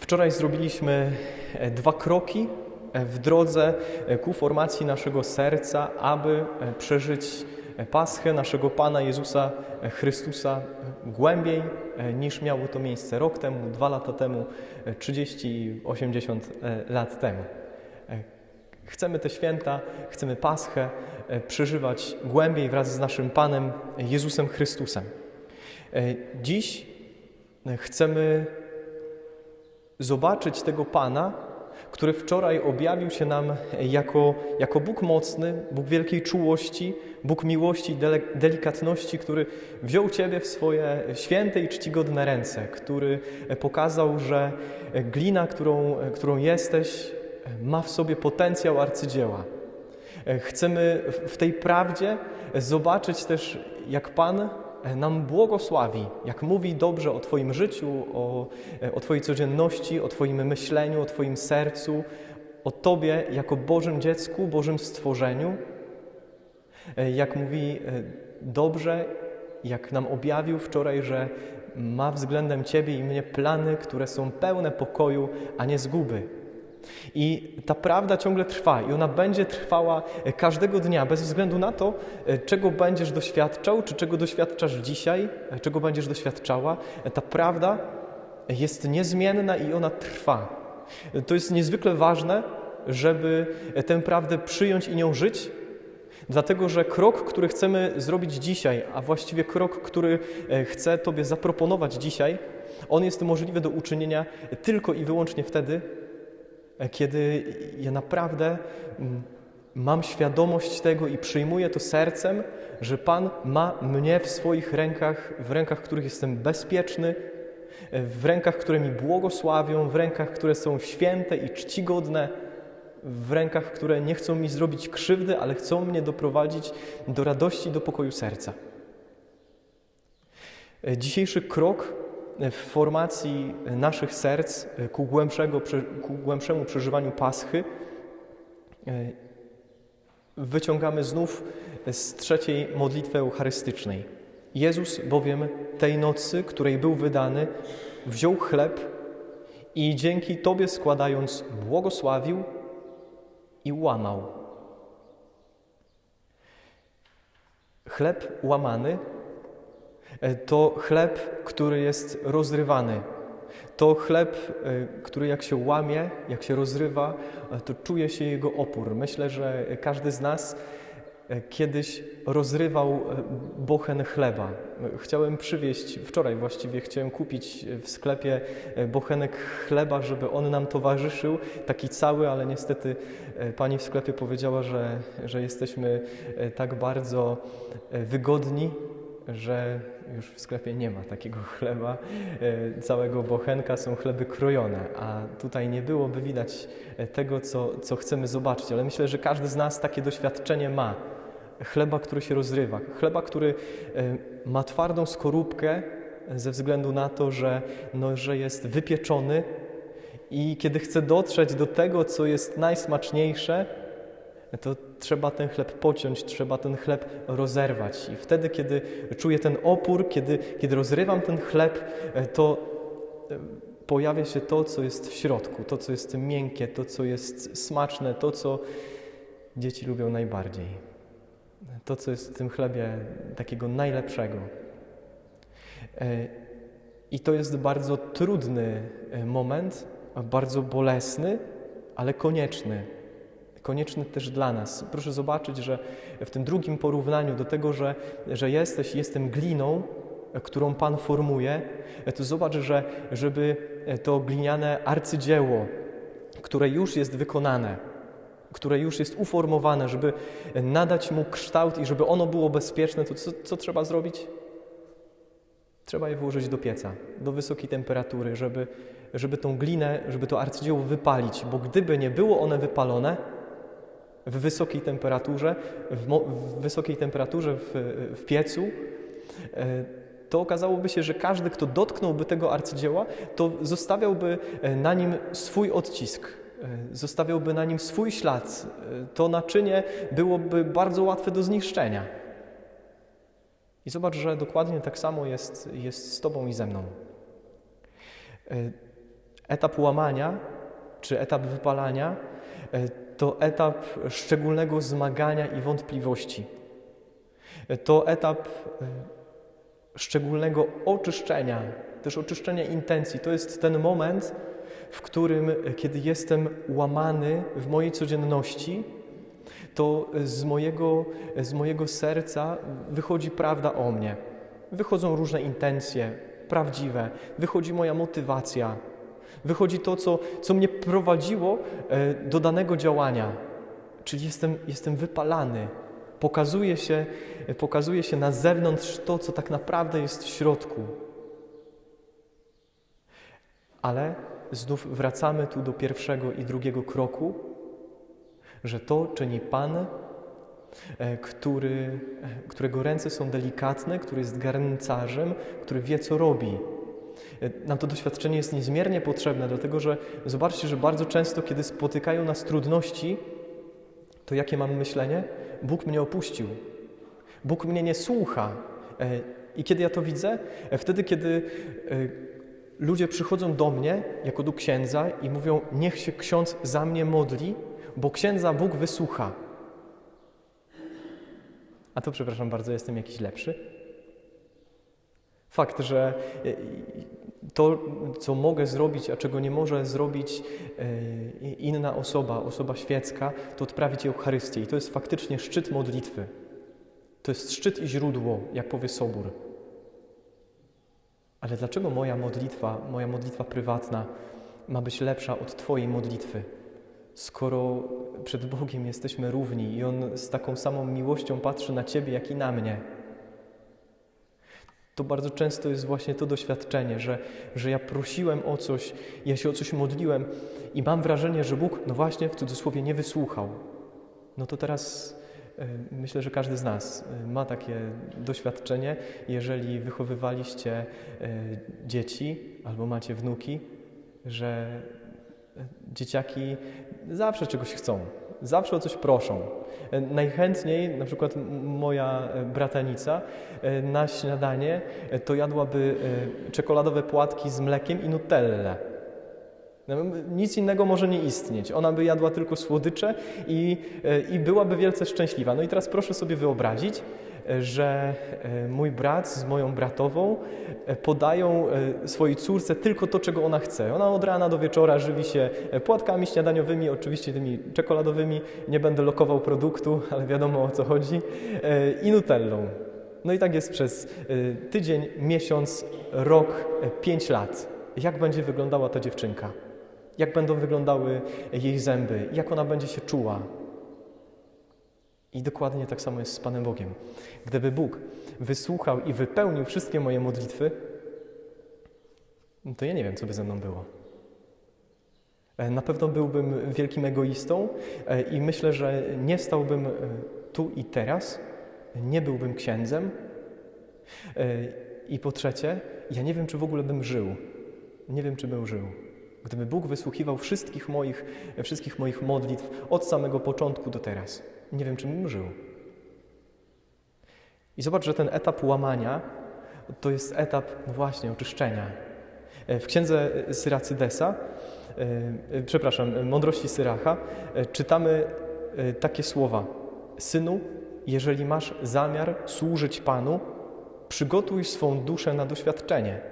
Wczoraj zrobiliśmy e, dwa kroki e, w drodze e, ku formacji naszego serca, aby przeżyć Paschę naszego Pana Jezusa Chrystusa głębiej niż miało to miejsce rok temu, dwa lata temu, e, 30, 80 e, lat temu. Chcemy te święta, chcemy Paschę przeżywać głębiej wraz z naszym Panem Jezusem Chrystusem. Dziś chcemy zobaczyć tego Pana, który wczoraj objawił się nam jako, jako Bóg mocny, Bóg wielkiej czułości, Bóg miłości i delikatności, który wziął Ciebie w swoje święte i czcigodne ręce, który pokazał, że glina, którą, którą jesteś, ma w sobie potencjał arcydzieła. Chcemy w tej prawdzie zobaczyć też, jak Pan nam błogosławi, jak mówi dobrze o Twoim życiu, o, o Twojej codzienności, o Twoim myśleniu, o Twoim sercu, o Tobie jako Bożym dziecku, Bożym stworzeniu. Jak mówi dobrze, jak nam objawił wczoraj, że ma względem Ciebie i mnie plany, które są pełne pokoju, a nie zguby. I ta prawda ciągle trwa i ona będzie trwała każdego dnia, bez względu na to, czego będziesz doświadczał, czy czego doświadczasz dzisiaj, czego będziesz doświadczała. Ta prawda jest niezmienna i ona trwa. To jest niezwykle ważne, żeby tę prawdę przyjąć i nią żyć, dlatego że krok, który chcemy zrobić dzisiaj, a właściwie krok, który chcę Tobie zaproponować dzisiaj, on jest możliwy do uczynienia tylko i wyłącznie wtedy, kiedy ja naprawdę mam świadomość tego i przyjmuję to sercem, że Pan ma mnie w swoich rękach, w rękach, których jestem bezpieczny, w rękach, które mi błogosławią, w rękach, które są święte i czcigodne, w rękach, które nie chcą mi zrobić krzywdy, ale chcą mnie doprowadzić do radości, do pokoju serca. Dzisiejszy krok w formacji naszych serc ku, głębszego, ku głębszemu przeżywaniu Paschy wyciągamy znów z trzeciej modlitwy eucharystycznej. Jezus bowiem tej nocy, której był wydany, wziął chleb i dzięki Tobie składając błogosławił i łamał. Chleb łamany to chleb, który jest rozrywany. To chleb, który jak się łamie, jak się rozrywa, to czuje się jego opór. Myślę, że każdy z nas kiedyś rozrywał bochen chleba. Chciałem przywieźć, wczoraj właściwie chciałem kupić w sklepie bochenek chleba, żeby on nam towarzyszył, taki cały, ale niestety pani w sklepie powiedziała, że, że jesteśmy tak bardzo wygodni, że już w sklepie nie ma takiego chleba, całego bochenka, są chleby krojone, a tutaj nie byłoby widać tego, co, co chcemy zobaczyć, ale myślę, że każdy z nas takie doświadczenie ma. Chleba, który się rozrywa, chleba, który ma twardą skorupkę ze względu na to, że, no, że jest wypieczony i kiedy chce dotrzeć do tego, co jest najsmaczniejsze, to trzeba ten chleb pociąć, trzeba ten chleb rozerwać. I wtedy, kiedy czuję ten opór, kiedy, kiedy rozrywam ten chleb, to pojawia się to, co jest w środku, to, co jest miękkie, to, co jest smaczne, to, co dzieci lubią najbardziej. To, co jest w tym chlebie takiego najlepszego. I to jest bardzo trudny moment, bardzo bolesny, ale konieczny konieczny też dla nas. Proszę zobaczyć, że w tym drugim porównaniu do tego, że, że jesteś, jestem gliną, którą Pan formuje, to zobacz, że żeby to gliniane arcydzieło, które już jest wykonane, które już jest uformowane, żeby nadać mu kształt i żeby ono było bezpieczne, to co, co trzeba zrobić? Trzeba je włożyć do pieca, do wysokiej temperatury, żeby, żeby tą glinę, żeby to arcydzieło wypalić, bo gdyby nie było one wypalone, w wysokiej temperaturze, w, w wysokiej temperaturze w, w piecu, to okazałoby się, że każdy, kto dotknąłby tego arcydzieła, to zostawiałby na nim swój odcisk, zostawiałby na nim swój ślad. To naczynie byłoby bardzo łatwe do zniszczenia. I zobacz, że dokładnie tak samo jest, jest z Tobą i ze mną. Etap łamania czy etap wypalania e, to etap szczególnego zmagania i wątpliwości. E, To etap e, szczególnego oczyszczenia, też oczyszczenia intencji. To jest ten moment, w którym, e, kiedy jestem łamany w mojej codzienności, to z mojego, z mojego serca wychodzi prawda o mnie. Wychodzą różne intencje, prawdziwe, wychodzi moja motywacja, wychodzi to, co, co mnie prowadziło e, do danego działania. Czyli jestem, jestem wypalany. Pokazuje się, pokazuje się na zewnątrz to, co tak naprawdę jest w środku. Ale znów wracamy tu do pierwszego i drugiego kroku, że to czyni Pan, e, który, e, którego ręce są delikatne, który jest garncarzem, który wie, co robi. Nam to doświadczenie jest niezmiernie potrzebne, dlatego że zobaczcie, że bardzo często, kiedy spotykają nas trudności, to jakie mam myślenie? Bóg mnie opuścił. Bóg mnie nie słucha. E, I kiedy ja to widzę? E, Wtedy, kiedy e, ludzie przychodzą do mnie jako do księdza i mówią: Niech się ksiądz za mnie modli, bo księdza Bóg wysłucha. A to, przepraszam bardzo, jestem jakiś lepszy. Fakt, że to, co mogę zrobić, a czego nie może zrobić e, inna osoba, osoba świecka, to odprawić Eucharystię. I to jest faktycznie szczyt modlitwy. To jest szczyt i źródło, jak powie Sobór. Ale dlaczego moja modlitwa, moja modlitwa prywatna ma być lepsza od Twojej modlitwy? Skoro przed Bogiem jesteśmy równi i On z taką samą miłością patrzy na Ciebie, jak i na mnie. To bardzo często jest właśnie to doświadczenie, że, że ja prosiłem o coś, ja się o coś modliłem i mam wrażenie, że Bóg, no właśnie w cudzysłowie, nie wysłuchał. No to teraz e, myślę, że każdy z nas e, ma takie doświadczenie, jeżeli wychowywaliście e, dzieci albo macie wnuki, że dzieciaki zawsze czegoś chcą, zawsze o coś proszą. E, Najchętniej, na przykład moja e, bratanica e, na śniadanie to jadłaby czekoladowe płatki z mlekiem i nutellę. No, Nic innego może nie istnieć. Ona by jadła tylko słodycze i, i byłaby wielce szczęśliwa. No i teraz proszę sobie wyobrazić, że e, mój brat z moją bratową e, podają e, swojej córce tylko to, czego ona chce. Ona od rana do wieczora żywi się płatkami śniadaniowymi, oczywiście tymi czekoladowymi. Nie będę lokował produktu, ale wiadomo o co chodzi. I nutellą. No i tak jest przez tydzień, miesiąc, rok, pięć lat. Jak będzie wyglądała ta dziewczynka? Jak będą wyglądały jej zęby? Jak ona będzie się czuła? I dokładnie tak samo jest z Panem Bogiem. Gdyby Bóg wysłuchał i wypełnił wszystkie moje modlitwy, to ja nie wiem, co by ze mną było. E, Na pewno byłbym wielkim egoistą e, i myślę, że nie stałbym e, tu i teraz, nie byłbym księdzem. I po trzecie, ja nie wiem, czy w ogóle bym żył. Nie wiem, czy bym żył. Gdyby Bóg wysłuchiwał wszystkich moich, wszystkich moich modlitw od samego początku do teraz, nie wiem, czy bym żył. I zobacz, że ten etap łamania to jest etap no właśnie oczyszczenia. E, W księdze Syracydesa, e, e, przepraszam, Mądrości Syracha, e, czytamy e, takie słowa: Synu, jeżeli masz zamiar służyć Panu, przygotuj swą duszę na doświadczenie.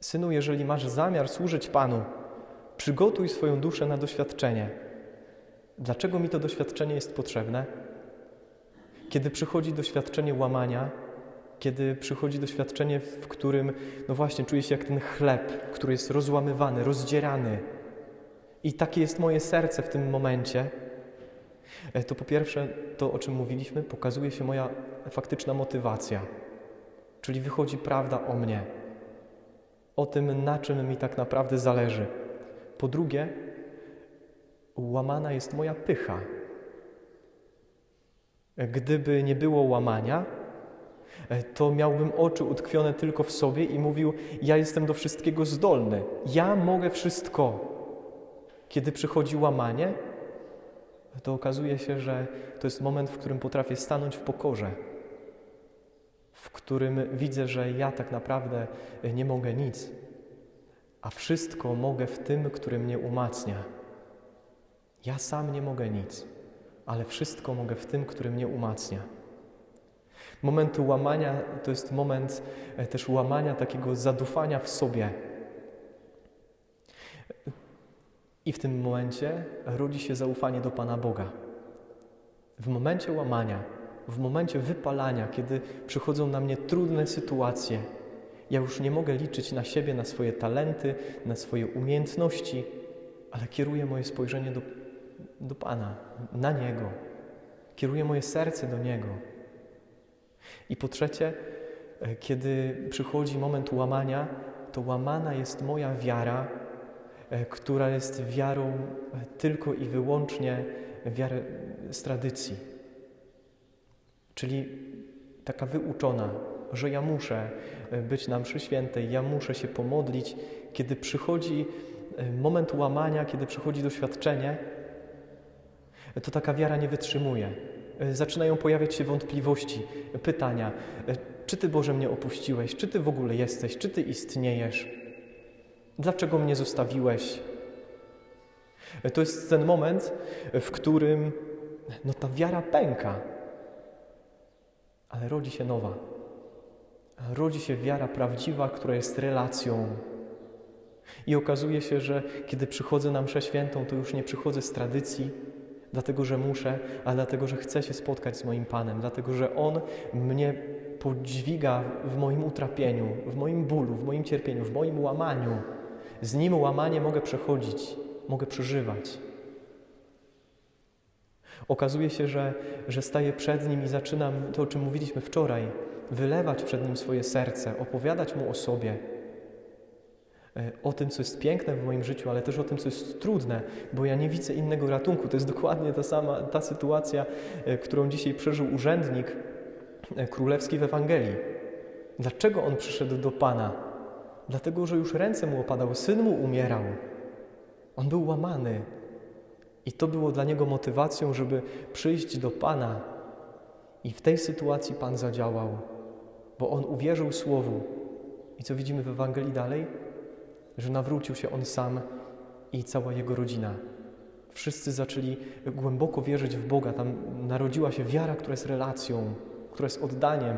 Synu, jeżeli masz zamiar służyć Panu, przygotuj swoją duszę na doświadczenie. Dlaczego mi to doświadczenie jest potrzebne? Kiedy przychodzi doświadczenie łamania, kiedy przychodzi doświadczenie, w którym, no właśnie, czuję się jak ten chleb, który jest rozłamywany, rozdzierany. I takie jest moje serce w tym momencie, e, to po pierwsze, to o czym mówiliśmy, pokazuje się moja faktyczna motywacja. Czyli wychodzi prawda o mnie, o tym, na czym mi tak naprawdę zależy. Po drugie, łamana jest moja pycha. Gdyby nie było łamania, to miałbym oczy utkwione tylko w sobie i mówił: Ja jestem do wszystkiego zdolny, ja mogę wszystko. Kiedy przychodzi łamanie, to okazuje się, że to jest moment, w którym potrafię stanąć w pokorze, w którym widzę, że ja tak naprawdę nie mogę nic, a wszystko mogę w tym, który mnie umacnia. Ja sam nie mogę nic, ale wszystko mogę w tym, który mnie umacnia. Moment łamania to jest moment e, też łamania takiego zadufania w sobie. I w tym momencie rodzi się zaufanie do Pana Boga. W momencie łamania, w momencie wypalania, kiedy przychodzą na mnie trudne sytuacje, ja już nie mogę liczyć na siebie, na swoje talenty, na swoje umiejętności, ale kieruję moje spojrzenie do, do Pana, na Niego. Kieruję moje serce do Niego. I po trzecie, e, kiedy przychodzi moment łamania, to łamana jest moja wiara, e, która jest wiarą e, tylko i wyłącznie wiarą z tradycji. Czyli taka wyuczona, że ja muszę być na mszy świętej, ja muszę się pomodlić. Kiedy przychodzi moment łamania, kiedy przychodzi doświadczenie, to taka wiara nie wytrzymuje. Zaczynają pojawiać się wątpliwości, pytania: czy Ty Boże mnie opuściłeś? Czy Ty w ogóle jesteś? Czy Ty istniejesz? Dlaczego mnie zostawiłeś? To jest ten moment, w którym no, ta wiara pęka, ale rodzi się nowa. Rodzi się wiara prawdziwa, która jest relacją. I okazuje się, że kiedy przychodzę na mszę świętą, to już nie przychodzę z tradycji, dlatego że muszę, ale dlatego że chcę się spotkać z moim Panem, dlatego że On mnie podźwiga w moim utrapieniu, w moim bólu, w moim cierpieniu, w moim łamaniu. Z Nim łamanie mogę przechodzić, mogę przeżywać. Okazuje się, że, że staję przed Nim i zaczynam to, o czym mówiliśmy wczoraj, wylewać przed Nim swoje serce, opowiadać Mu o sobie, e, o tym, co jest piękne w moim życiu, ale też o tym, co jest trudne, bo ja nie widzę innego ratunku. To jest dokładnie ta sama ta sytuacja, e, którą dzisiaj przeżył urzędnik e, królewski w Ewangelii. Dlaczego on przyszedł do Pana? Dlatego, że już ręce mu opadały, syn mu umierał. On był łamany. I to było dla niego motywacją, żeby przyjść do Pana. I w tej sytuacji Pan zadziałał bo on uwierzył Słowu. I co widzimy w Ewangelii dalej? Że nawrócił się on sam i cała jego rodzina. Wszyscy zaczęli głęboko wierzyć w Boga. Tam narodziła się wiara, która jest relacją, która jest oddaniem.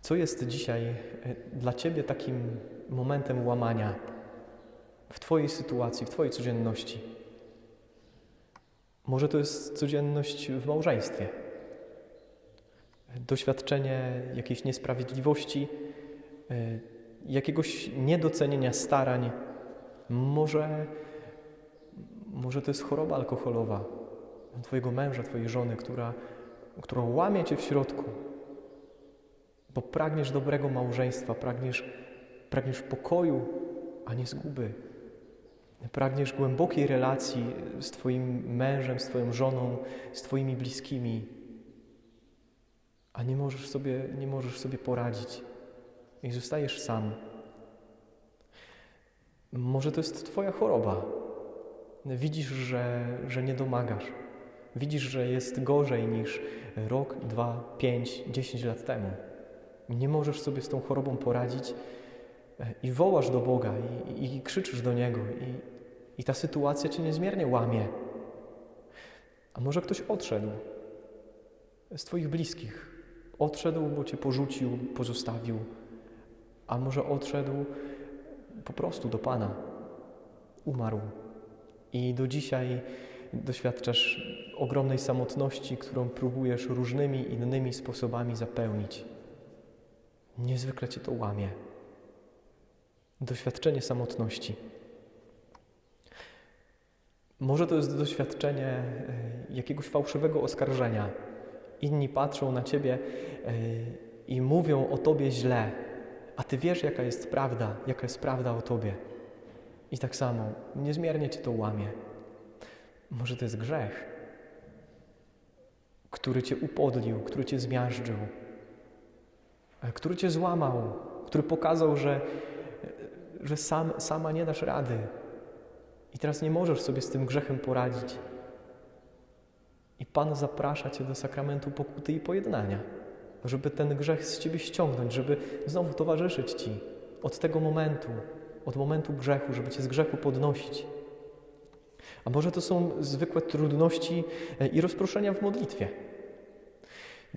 Co jest dzisiaj e, dla Ciebie takim momentem łamania w Twojej sytuacji, w Twojej codzienności? Może to jest codzienność w małżeństwie doświadczenie jakiejś niesprawiedliwości, e, jakiegoś niedocenienia starań. Może, może to jest choroba alkoholowa Twojego męża, Twojej żony, która, którą łamie Cię w środku, bo pragniesz dobrego małżeństwa, pragniesz, pragniesz pokoju, a nie zguby. Pragniesz głębokiej relacji z Twoim mężem, z Twoją żoną, z Twoimi bliskimi a nie możesz sobie, nie możesz sobie poradzić i zostajesz sam. Może to jest Twoja choroba. Widzisz, że, że nie domagasz. Widzisz, że jest gorzej niż rok, dwa, pięć, dziesięć lat temu. Nie możesz sobie z tą chorobą poradzić i wołasz do Boga i, i krzyczysz do Niego i, i ta sytuacja Cię niezmiernie łamie. A może ktoś odszedł z Twoich bliskich, Odszedł, bo cię porzucił, pozostawił, a może odszedł po prostu do Pana. Umarł. I do dzisiaj doświadczasz ogromnej samotności, którą próbujesz różnymi innymi sposobami zapełnić. Niezwykle cię to łamie. Doświadczenie samotności. Może to jest doświadczenie e, jakiegoś fałszywego oskarżenia Inni patrzą na ciebie e, i mówią o tobie źle, a ty wiesz, jaka jest prawda, jaka jest prawda o tobie. I tak samo niezmiernie cię to łamie. Może to jest grzech, który cię upodlił, który cię zmiażdżył, e, który cię złamał, który pokazał, że, że sam, sama nie dasz rady. I teraz nie możesz sobie z tym grzechem poradzić. I Pan zaprasza Cię do sakramentu pokuty i pojednania. żeby ten grzech z ciebie ściągnąć, żeby znowu towarzyszyć ci od tego momentu, od momentu grzechu, żeby cię z grzechu podnosić. A może to są zwykłe trudności e, i rozproszenia w modlitwie.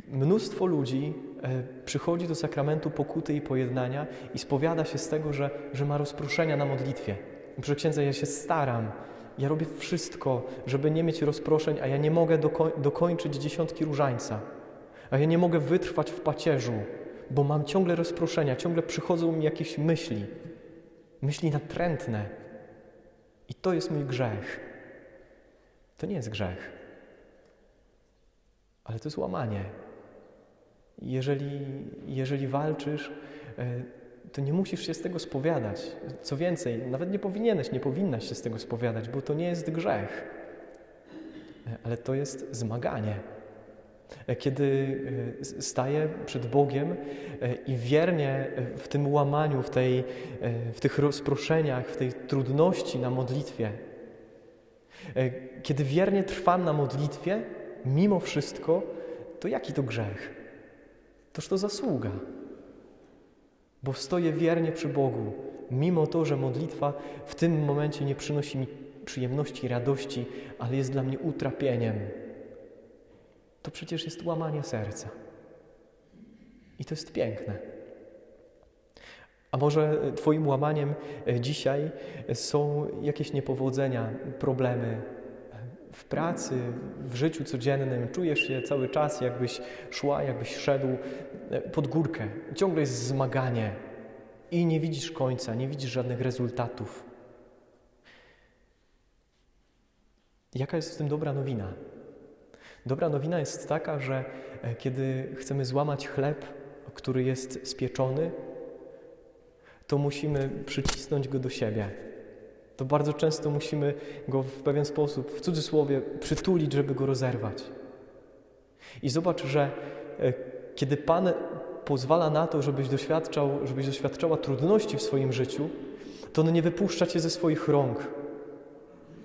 Mnóstwo ludzi e, przychodzi do sakramentu pokuty i pojednania i spowiada się z tego, że, że ma rozproszenia na modlitwie. Proszę księdza, ja się staram, ja robię wszystko, żeby nie mieć rozproszeń, a ja nie mogę doko- dokończyć dziesiątki różańca, a ja nie mogę wytrwać w pacierzu, bo mam ciągle rozproszenia, ciągle przychodzą mi jakieś myśli, myśli natrętne. I to jest mój grzech. To nie jest grzech, ale to jest łamanie. Jeżeli, jeżeli walczysz, e, to nie musisz się z tego spowiadać. Co więcej, nawet nie powinieneś, nie powinnaś się z tego spowiadać, bo to nie jest grzech, E, ale to jest zmaganie. E, Kiedy staję przed Bogiem i wiernie w tym łamaniu, w, tej, w tych rozproszeniach, w tej trudności na modlitwie, kiedy wiernie trwam na modlitwie, mimo wszystko, to jaki to grzech? Toż to zasługa. Bo stoję wiernie przy Bogu, mimo to, że modlitwa w tym momencie nie przynosi mi przyjemności, radości, ale jest dla mnie utrapieniem. To przecież jest łamanie serca. I to jest piękne. A może Twoim łamaniem e, dzisiaj są jakieś niepowodzenia, problemy e, w pracy, w życiu codziennym? Czujesz się cały czas, jakbyś szła, jakbyś szedł e, pod górkę. Ciągle jest zmaganie i nie widzisz końca, nie widzisz żadnych rezultatów. Jaka jest w tym dobra nowina? Dobra nowina jest taka, że e, kiedy chcemy złamać chleb, który jest spieczony, to musimy przycisnąć go do siebie. To bardzo często musimy go w pewien sposób, w cudzysłowie, przytulić, żeby go rozerwać. I zobacz, że e, kiedy Pan pozwala na to, żebyś doświadczał, żebyś doświadczała trudności w swoim życiu, to On nie wypuszcza cię ze swoich rąk.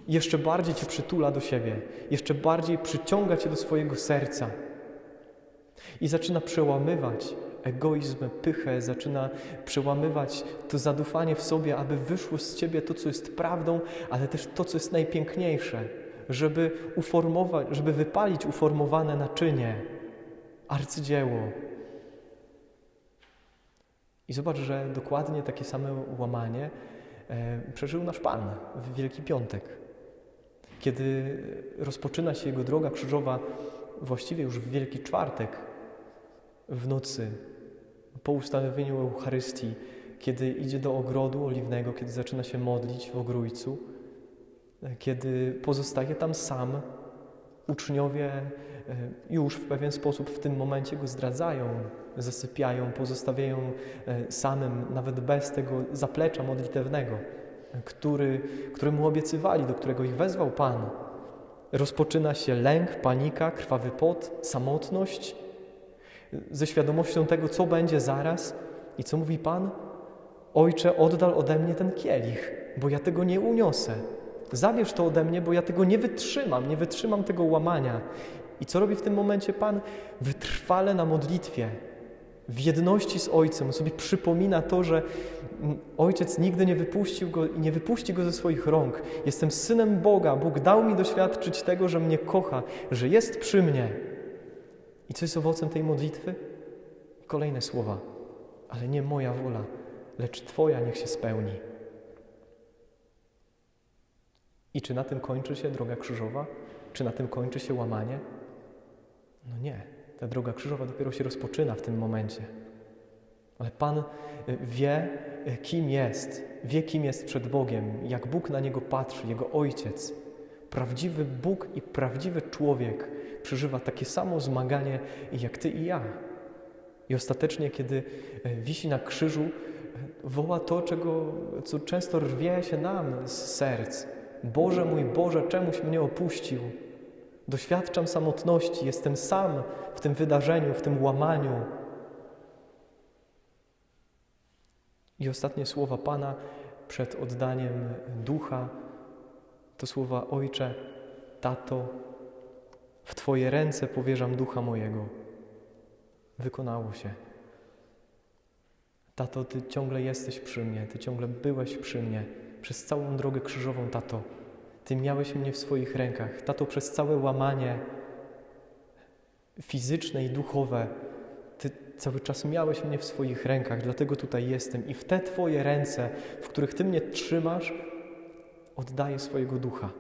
Jeszcze bardziej cię przytula do siebie, jeszcze bardziej przyciąga cię do swojego serca i zaczyna przełamywać egoizm, pychę, zaczyna przełamywać to zadufanie w sobie, aby wyszło z ciebie to, co jest prawdą, ale też to, co jest najpiękniejsze, żeby uformować, żeby wypalić uformowane naczynie, arcydzieło. I zobacz, że dokładnie takie same łamanie e, przeżył nasz Pan w Wielki Piątek. Kiedy rozpoczyna się Jego droga krzyżowa, właściwie już w Wielki Czwartek, w nocy, po ustanowieniu Eucharystii, kiedy idzie do ogrodu oliwnego, kiedy zaczyna się modlić w ogrójcu, kiedy pozostaje tam sam, uczniowie e, już w pewien sposób w tym momencie go zdradzają, zasypiają, pozostawiają e, samym, nawet bez tego zaplecza modlitewnego, który, który mu obiecywali, do którego ich wezwał Pan. Rozpoczyna się lęk, panika, krwawy pot, samotność, ze świadomością tego, co będzie zaraz. I co mówi Pan? Ojcze, oddal ode mnie ten kielich, bo ja tego nie uniosę. Zabierz to ode mnie, bo ja tego nie wytrzymam, nie wytrzymam tego łamania. I co robi w tym momencie Pan? Wytrwale na modlitwie, w jedności z Ojcem. Sobie przypomina to, że Ojciec nigdy nie wypuścił go i nie wypuści go ze swoich rąk. Jestem synem Boga. Bóg dał mi doświadczyć tego, że mnie kocha, że jest przy mnie. I co jest owocem tej modlitwy? Kolejne słowa. Ale nie moja wola, lecz Twoja niech się spełni. I czy na tym kończy się droga krzyżowa? Czy na tym kończy się łamanie? No nie. Ta droga krzyżowa dopiero się rozpoczyna w tym momencie. Ale Pan wie, kim jest, wie, kim jest przed Bogiem, jak Bóg na niego patrzy, jego ojciec. Prawdziwy Bóg i prawdziwy człowiek przeżywa takie samo zmaganie jak ty i ja. I ostatecznie, kiedy wisi na krzyżu, woła to, czego, co często rwie się nam z serc. Boże mój Boże, czemuś mnie opuścił? Doświadczam samotności, jestem sam w tym wydarzeniu, w tym łamaniu. I ostatnie słowa Pana przed oddaniem ducha to słowa Ojcze, Tato, w Twoje ręce powierzam ducha mojego. wykonało się. Tato, Ty ciągle jesteś przy mnie, Ty ciągle byłeś przy mnie przez całą drogę krzyżową, tato. Ty miałeś mnie w swoich rękach. Tato, przez całe łamanie fizyczne i duchowe, Ty cały czas miałeś mnie w swoich rękach, dlatego tutaj jestem. I w te Twoje ręce, w których Ty mnie trzymasz, oddaję swojego ducha.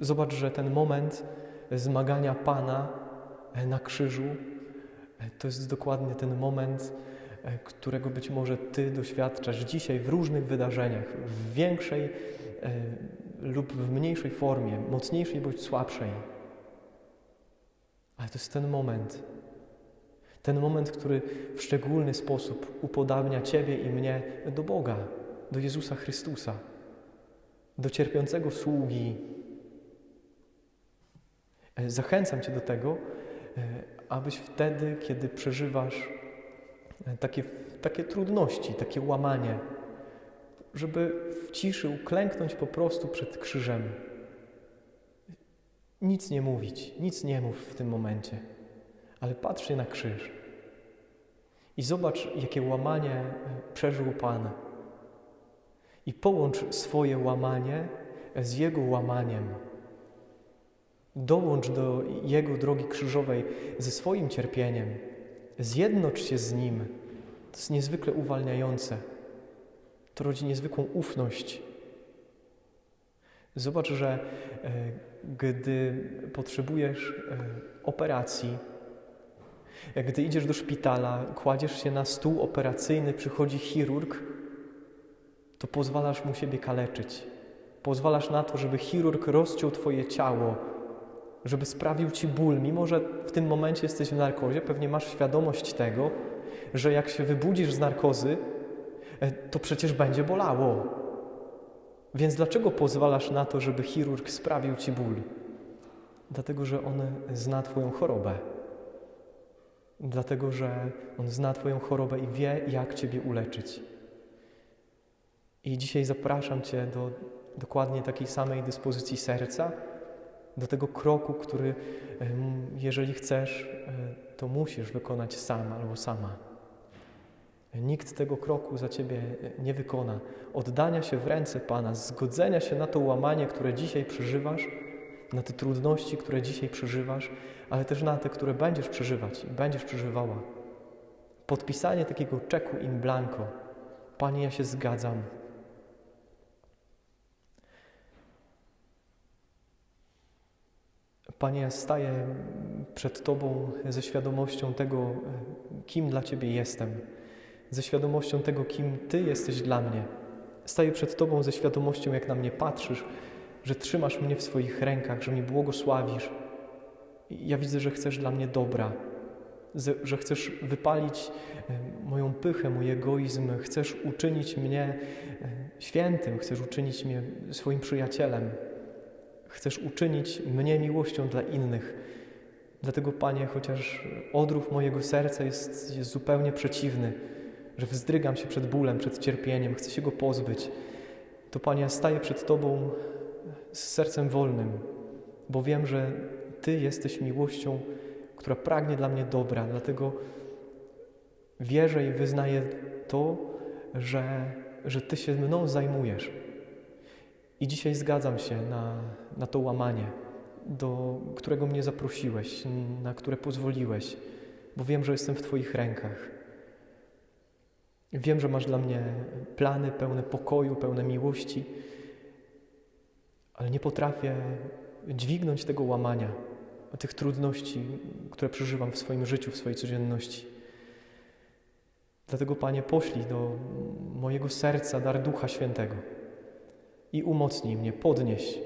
Zobacz, że ten moment zmagania Pana na krzyżu to jest dokładnie ten moment, którego być może Ty doświadczasz dzisiaj w różnych wydarzeniach, w większej e, lub w mniejszej formie, mocniejszej bądź słabszej. Ale to jest ten moment, ten moment, który w szczególny sposób upodabnia Ciebie i mnie do Boga, do Jezusa Chrystusa, do cierpiącego sługi. E, Zachęcam Cię do tego, e, abyś wtedy, kiedy przeżywasz e, takie, takie trudności, takie łamanie, żeby w ciszy uklęknąć po prostu przed krzyżem. Nic nie mówić, nic nie mów w tym momencie, ale patrz na krzyż i zobacz, jakie łamanie przeżył Pan. I połącz swoje łamanie z Jego łamaniem. Dołącz do Jego drogi krzyżowej ze swoim cierpieniem. Zjednocz się z Nim. To jest niezwykle uwalniające. To rodzi niezwykłą ufność. Zobacz, że e, gdy potrzebujesz e, operacji, e, gdy idziesz do szpitala, kładziesz się na stół operacyjny, przychodzi chirurg, to pozwalasz mu siebie kaleczyć. Pozwalasz na to, żeby chirurg rozciął Twoje ciało, żeby sprawił Ci ból, mimo że w tym momencie jesteś w narkozie, pewnie masz świadomość tego, że jak się wybudzisz z narkozy, e, to przecież będzie bolało. Więc dlaczego pozwalasz na to, żeby chirurg sprawił Ci ból? Dlatego, że on zna Twoją chorobę. Dlatego, że on zna Twoją chorobę i wie, jak Ciebie uleczyć. I dzisiaj zapraszam Cię do dokładnie takiej samej dyspozycji serca, do tego kroku, który, jeżeli chcesz, e, to musisz wykonać sam albo sama. Nikt tego kroku za Ciebie nie wykona. Oddania się w ręce Pana, zgodzenia się na to łamanie, które dzisiaj przeżywasz, na te trudności, które dzisiaj przeżywasz, ale też na te, które będziesz przeżywać i będziesz przeżywała. Podpisanie takiego czeku in blanco. Panie, ja się zgadzam. Panie, ja staję przed Tobą ze świadomością tego, kim dla Ciebie jestem, ze świadomością tego, kim Ty jesteś dla mnie. Staję przed Tobą ze świadomością, jak na mnie patrzysz, że trzymasz mnie w swoich rękach, że mnie błogosławisz. Ja widzę, że chcesz dla mnie dobra, że chcesz wypalić moją pychę, mój egoizm, chcesz uczynić mnie świętym, chcesz uczynić mnie swoim przyjacielem. Chcesz uczynić mnie miłością dla innych. Dlatego, Panie, chociaż odruch mojego serca jest, jest zupełnie przeciwny, że wzdrygam się przed bólem, przed cierpieniem, chcę się go pozbyć, to, Panie, staję przed Tobą z sercem wolnym, bo wiem, że Ty jesteś miłością, która pragnie dla mnie dobra. Dlatego wierzę i wyznaję to, że, że Ty się mną zajmujesz. I dzisiaj zgadzam się na, na to łamanie, do którego mnie zaprosiłeś, na które pozwoliłeś, bo wiem, że jestem w Twoich rękach. Wiem, że masz dla mnie plany pełne pokoju, pełne miłości, ale nie potrafię dźwignąć tego łamania, tych trudności, które przeżywam w swoim życiu, w swojej codzienności. Dlatego, Panie, poślij do mojego serca dar Ducha Świętego i umocnij mnie, podnieś,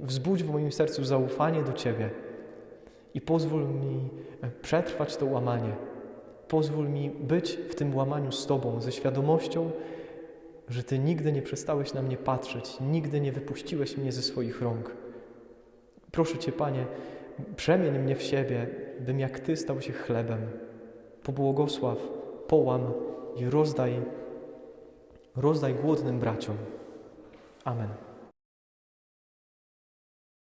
wzbudź w moim sercu zaufanie do Ciebie i pozwól mi przetrwać to łamanie. Pozwól mi być w tym łamaniu z Tobą, ze świadomością, że Ty nigdy nie przestałeś na mnie patrzeć, nigdy nie wypuściłeś mnie ze swoich rąk. Proszę Cię, Panie, przemień mnie w siebie, bym jak Ty stał się chlebem. Pobłogosław, połam i rozdaj, rozdaj głodnym braciom. Amen.